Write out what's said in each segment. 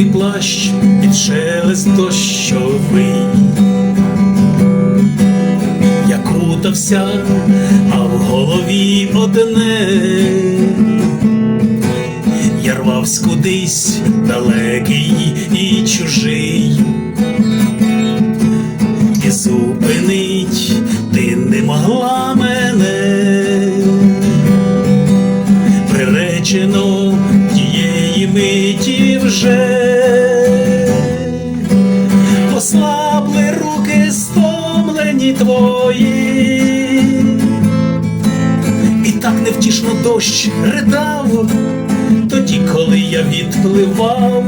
плащ під шелест дощовий. Я кутався, а в голові одне. Я рвавсь кудись далекий і чужий. І зупинить ти не могла миті вже ослабли руки стомлені твої, і так невтішно дощ ридав, тоді, коли я відпливав,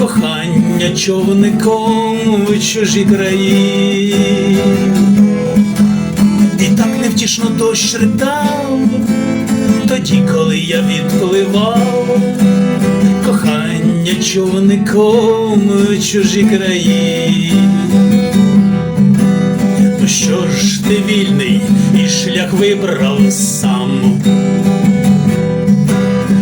кохання човником в чужі краї. І так невтішно дощ ридав, тоді, коли я відпливав, човником чужі краї. Ну що ж ти вільний і шлях вибрав сам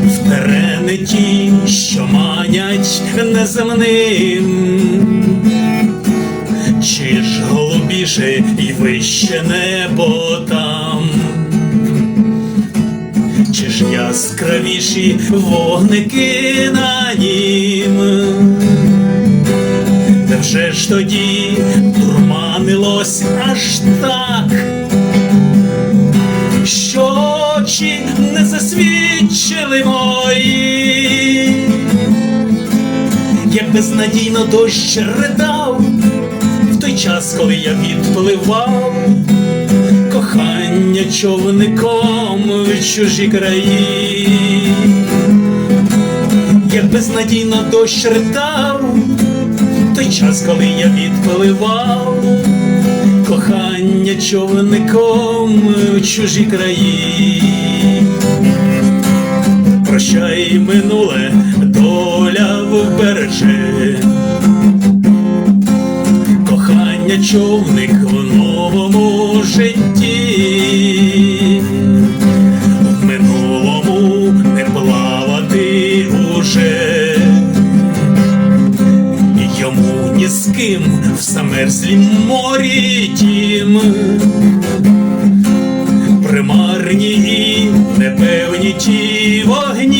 в терени ті, що манять неземним. Чи ж голубіше і вище небо там? Чи ж яскравіші вогники на нім? Невже ж тоді турманилось аж так, що очі не засвідчили мої, як безнадійно дощ ридав в той час, коли я відпливав, кохання човником в чужі краї, як безнадійно дощ ридав, той час, коли я відпливав, кохання човником в чужі краї. Прощай минуле, доля вбереже кохання човник йому ким в замерзлім морі тім. Примарні і непевні ті вогні.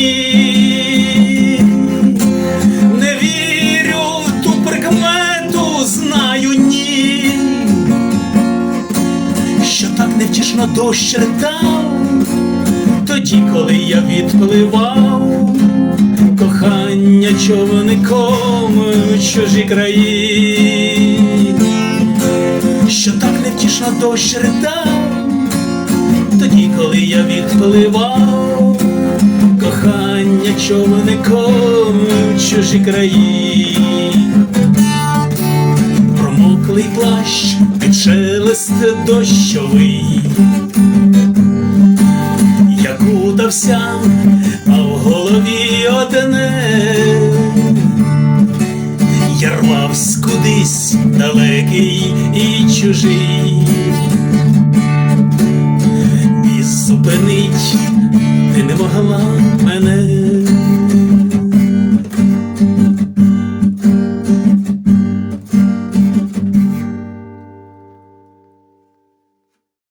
Не вірю в ту прикмету, знаю ні, що так невтішно дощ ридав, тоді, коли я відпливав, кохання човником в чужі краї, що так невтішно дощ ридав, тоді, коли я відпливав, кохання човником в чужі краї, промоклий плащ під шелест дощовий, я кутався, Я кудись далекий і чужий і зупинить ти не могла мене.